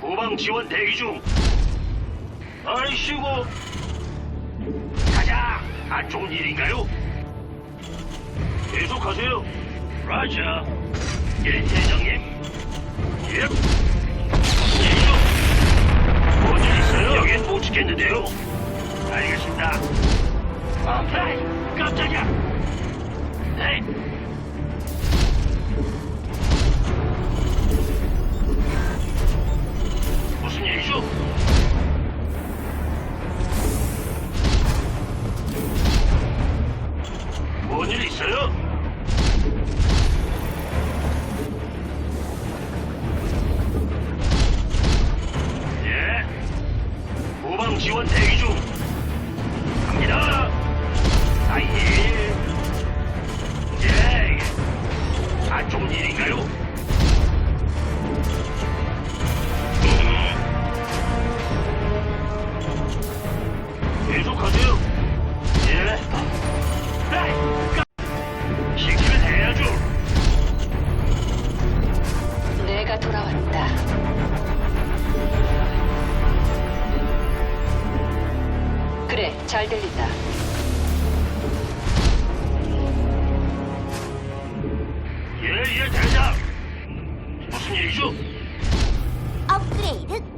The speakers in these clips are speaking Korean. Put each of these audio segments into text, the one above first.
후방 지원 대기 중. 아이씨고. 가자. 안 좋은 일인가요? 계속하세요. 라자. 예, 대장님. 예. 예죠. 뭔일 있어요? 여긴 못 지켰는데요. 알겠습니다. 아, 에이, 깜짝이야. 네. 일이죠? 뭔 일 있어요? 무슨 일이죠? 업그레이드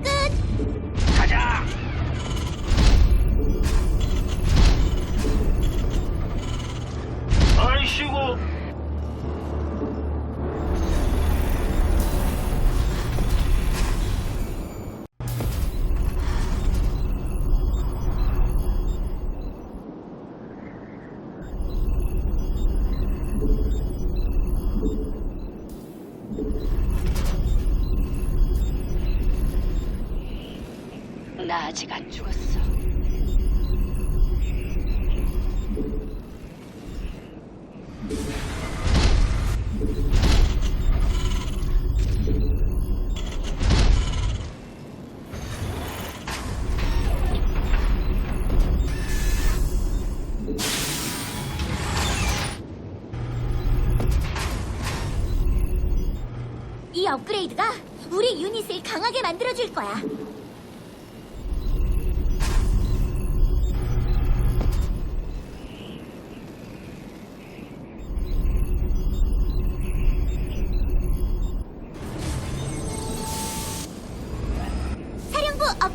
나 아직 안 죽었어. 이 업그레이드가 우리 유닛을 강하게 만들어줄 거야.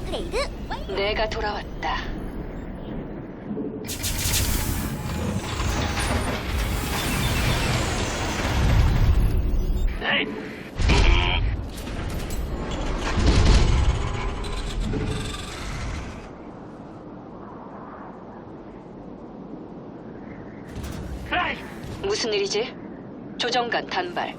업그레이드. 내가 돌아왔다. 무슨 일이지? 조정관 단발.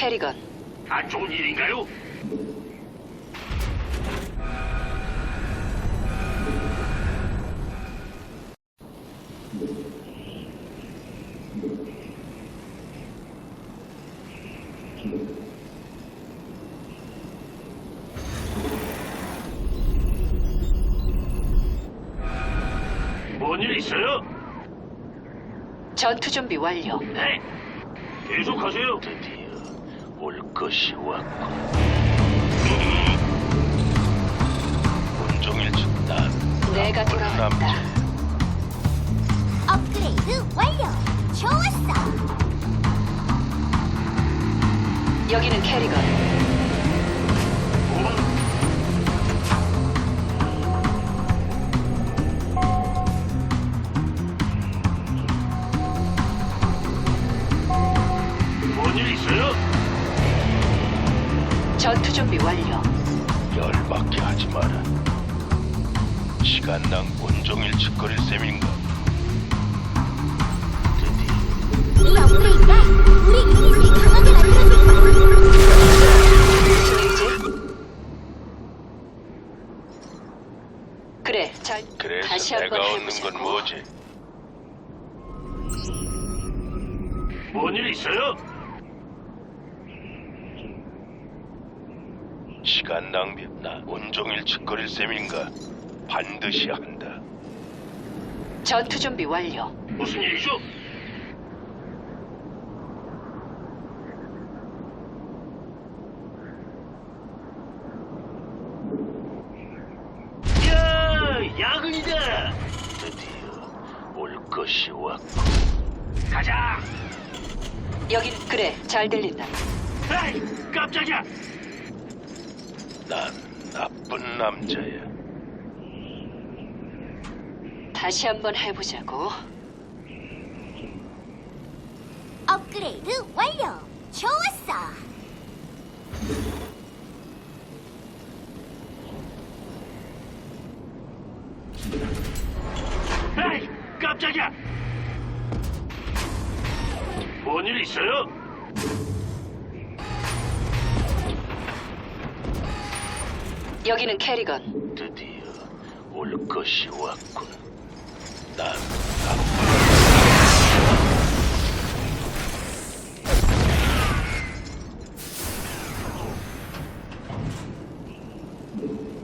캐리건. 안 좋은 일인가요? 뭔일 있어요? 전투 준비 완료. 네. 계속하세요. 올 것이 왔고. 온종일 집단. 내가 돌아왔다. 업그레이드 완료. 좋았어. 여기는 캐리건. 전투 준비 완료. 열받게 하지 마라. 시간당 온종일 짓거릴 셈인가? 드디어 이 업그레이드가 우리 유닛을 강하게 만들어줄 거야. 무슨 일이지? 그래, 잘. 그래서 다시 내가 한번 얻는 해보자고. 건 뭐지? 뭔 일 있어요? 시간 낭비. 나 온종일 짓거릴 셈인가? 반드시 한다. 전투 준비 완료. 무슨 일이죠? 야, 야근이다. 드디어 올 것이 왔고. 가자. 여긴 그래, 잘 들린다. 에이, 깜짝이야. 난 나쁜 남자야. 다시 한번 해보자고. 업그레이드 완료. 좋았어. 에이, 깜짝이야. 뭔 일 있어요? 여기는 캐리건. 드디어 올 것이 왔군. 난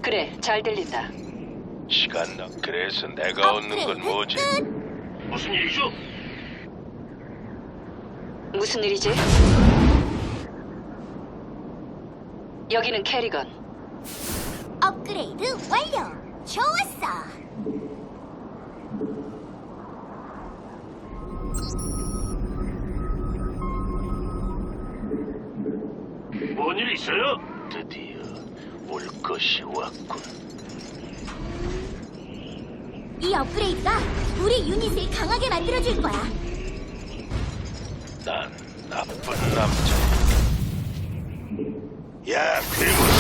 그래, 잘 들린다. 시간 나. 그래서 내가 얻는 건 뭐지? 끝. 무슨 일이죠? 무슨 일이지? 여기는 캐리건. 업그레이드 완료. 좋았어. 뭔 일 있어요? 드디어 올 것이 왔군. 이 업그레이드가 우리 유닛을 강하게 만들어줄 거야. 난 나쁜 남자. 야. 종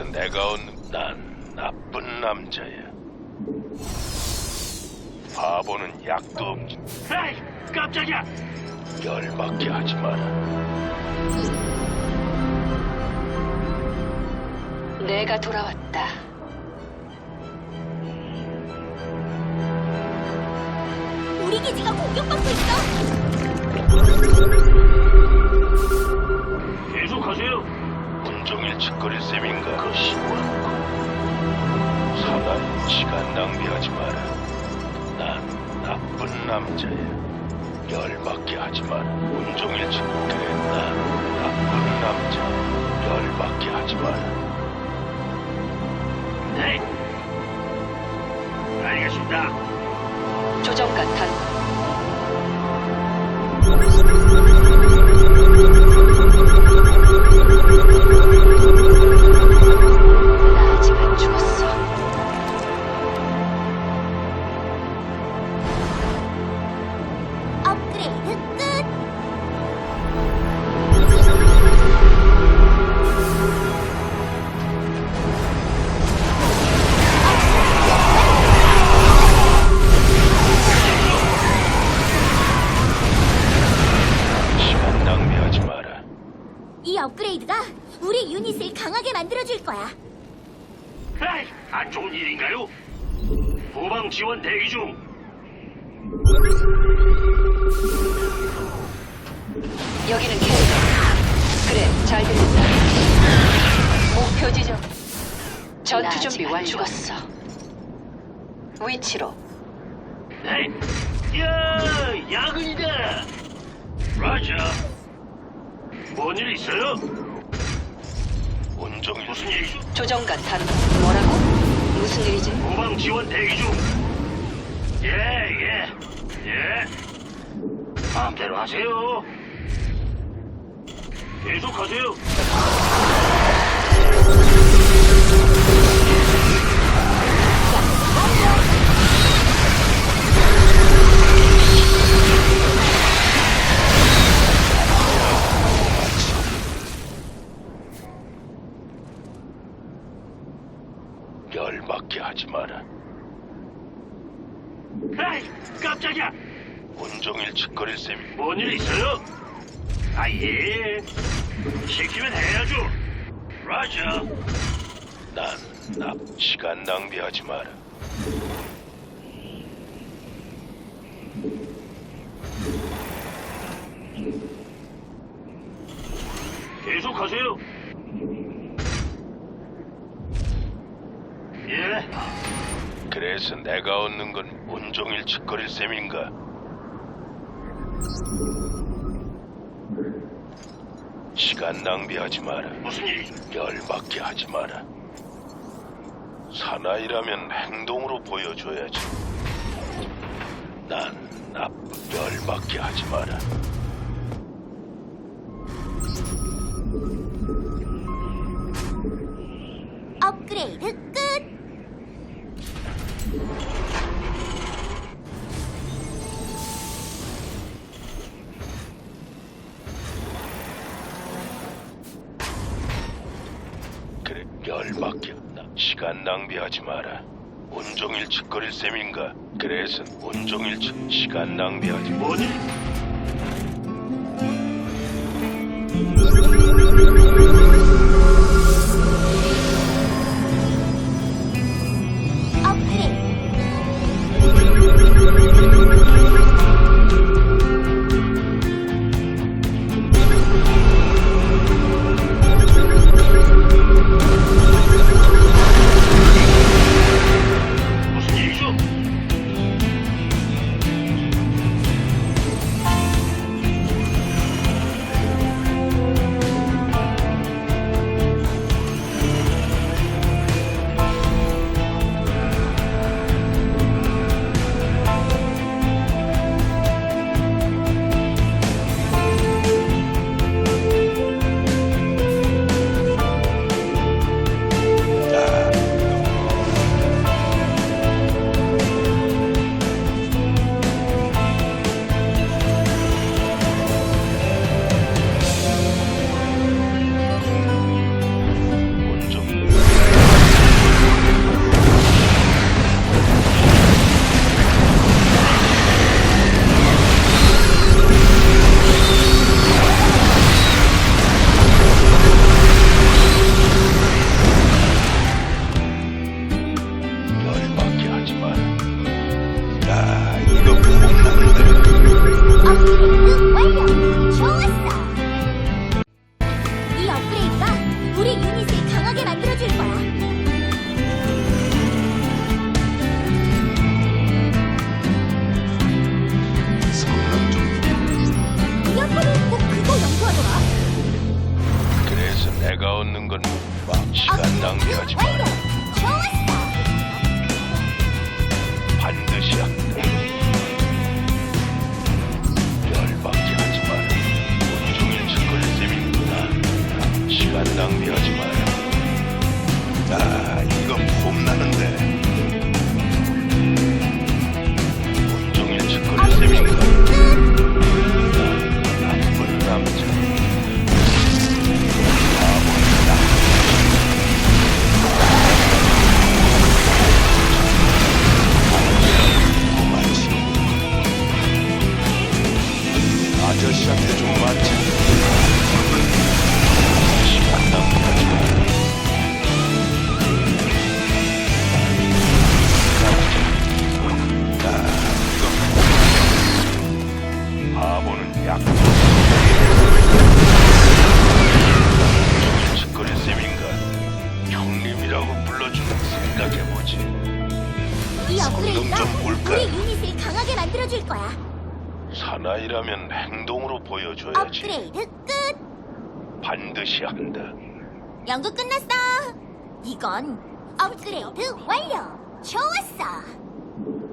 하- 그래서 내가 얻는 난 나쁜 남자야. 바보는 약도 없지. 에이, 깜짝이야. 열받게 하지 마라. 내가 돌아왔다. 우리 기지가 공격받고 있어. 계속하세요. 온종일 짓거릴 셈인가? 것이 왔고. 사나이 시간 낭비하지 마라. 난 나쁜 남자야. 열받게 하지 마라. 온종일 짓 그래, 난 나쁜 남자. 열받게 하지 마라. 네. 알겠습니다. 조정관 단. 만들어줄 거야. 에이, 안 좋은 일인가요? 후방 지원 대기 중. 여기는 캐리건. 그래, 잘 들린다. 목표 지점. 전투 준비 완료. 죽었어. 위치로. 네. 야, 야근이다. 라자. 뭔일 있어요? 온종일 무슨 일이죠? 조정관 단. 뭐라고? 무슨 일이지? 후방 지원 대기 중. 예, 예, 예. 마음대로 하세요. 계속하세요. 계속하세요. 예. 그래서 내가 얻는 건 온종일 짓거릴 셈인가? 시간 낭비하지 마라. 무슨 일이? 열받게 하지 마라. 사나이라면 행동으로 보여줘야지. 난 나쁜 열받게 하지 마라. 그래, 열받게 나 시간 낭비하지 마라. 온종일 짓거릴 셈인가? 그래서 온종일 짓 시간 낭비하지 마. 뭐니? 보여줘야지. 업그레이드 끝. 반드시 한다. 연구 끝났어. 이건 업그레이드 완료. 좋았어.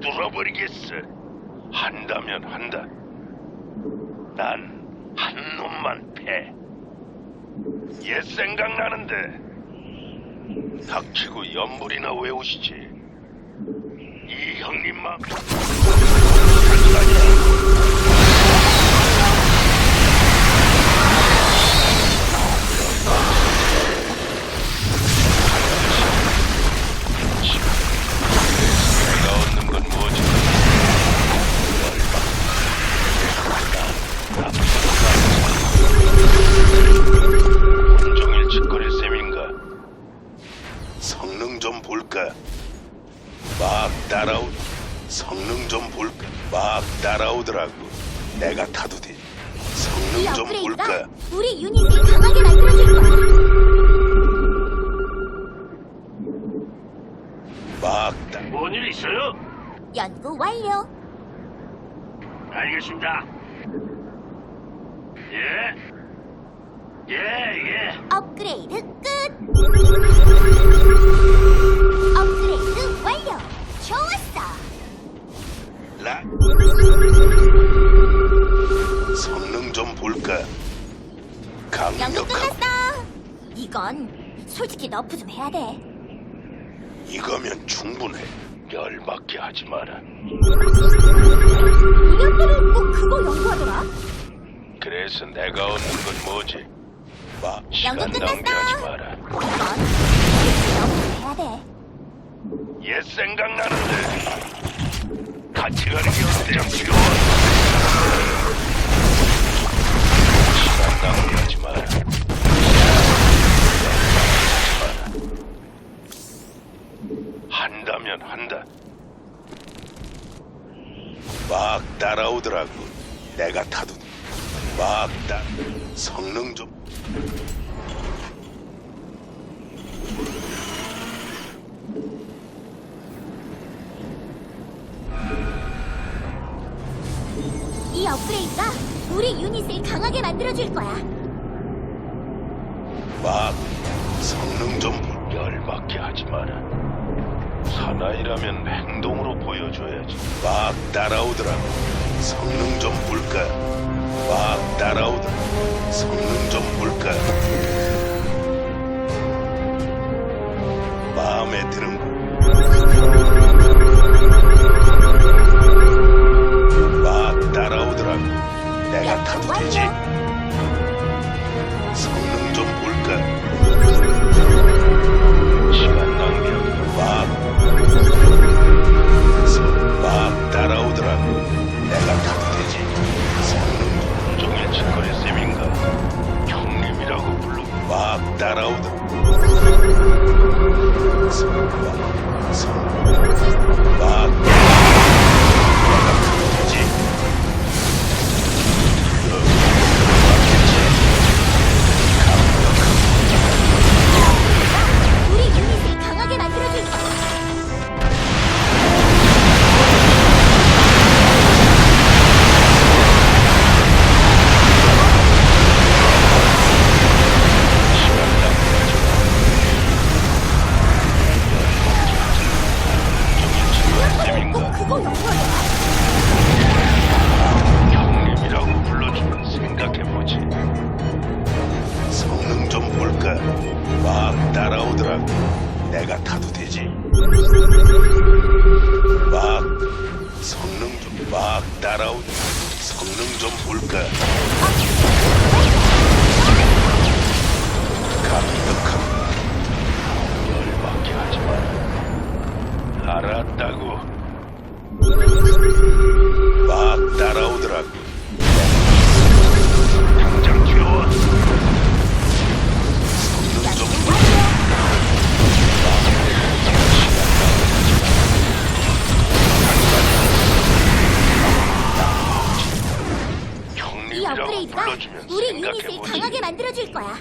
뚫어버리겠어. 한다면 한다. 난 한 놈만 패. 옛 생각나는데. 닥치고 연불이나 외우시지. 이 형님만. 업그레이드 끝. 업그레이드 완료. 좋았어. 라 성능 좀 볼까 연구 강력한 끝났어. 이건 솔직히 너프 좀 해야 돼. 이거면 충분해 열받게 하지 마라 이년들은 꼭 그거 연구하더라. 그래서 내가 얻는 건 뭐지 마 시간 연구 끝났어. 낭비하지 마라 이건 솔직히 너프 좀 해야 돼. 옛 생각 나는데 같이 가는 게 어때 필요 시간 낭비하지 마라 성능 좀 볼까? 막 따라오더라. 성능 좀 볼까? 마음에 드는 거. 막 따라오더라고. 내가 타도 되지. 성능 좀 볼까? 시간 낭비하고 막, 막 부르고 막 막 따라오더라고. 내가 타도 되지. 막 성능 좀 막 따라오. 성능 좀 볼까? 강력한 열받게 하지 마라. 알았다고. 막 따라오더라 업그레이드가 불러주면 우리 유닛을. 강하게 만들어줄 거야.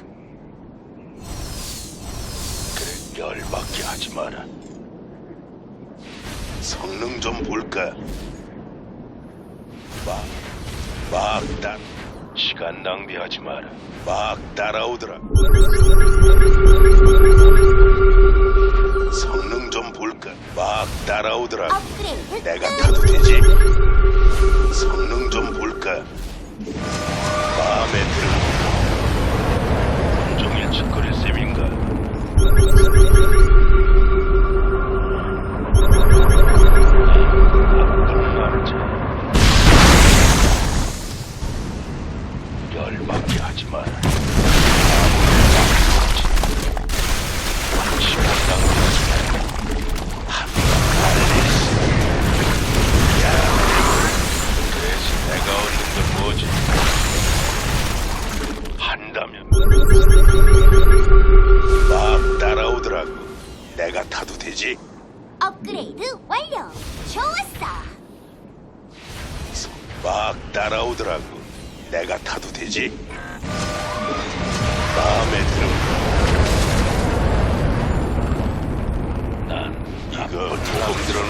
그래, 열받게 하지 마라. 성능 좀 볼까? 막, 막 따. 시간 낭비하지 마라. 막 따라오더라. 성능 좀 볼까? 막 따라오더라. 업그레이드 내가 끝. 타도 되지? 성능 좀 볼까? 마음에 드는 온종일 짓거릴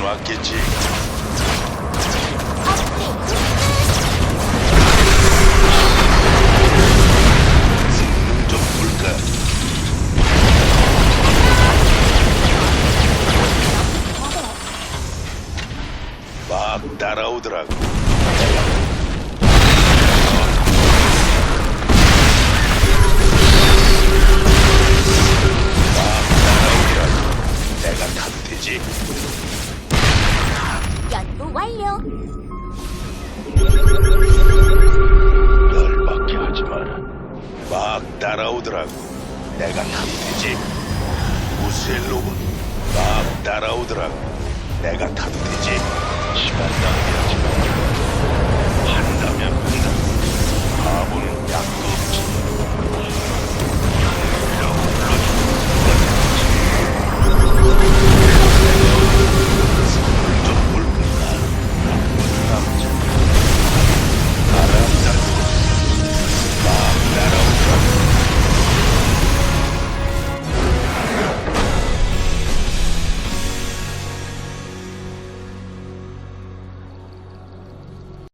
들어놨겠지. 막 따라오더라고. 내가 타도 되지? 우스의 로봇 막 따라오더라고. 내가 타도 되지? 시간 낭비하지 마. 한다면 한다. 바보는 약도 없지. 남자. 바람 달고 막 날아. Thank you.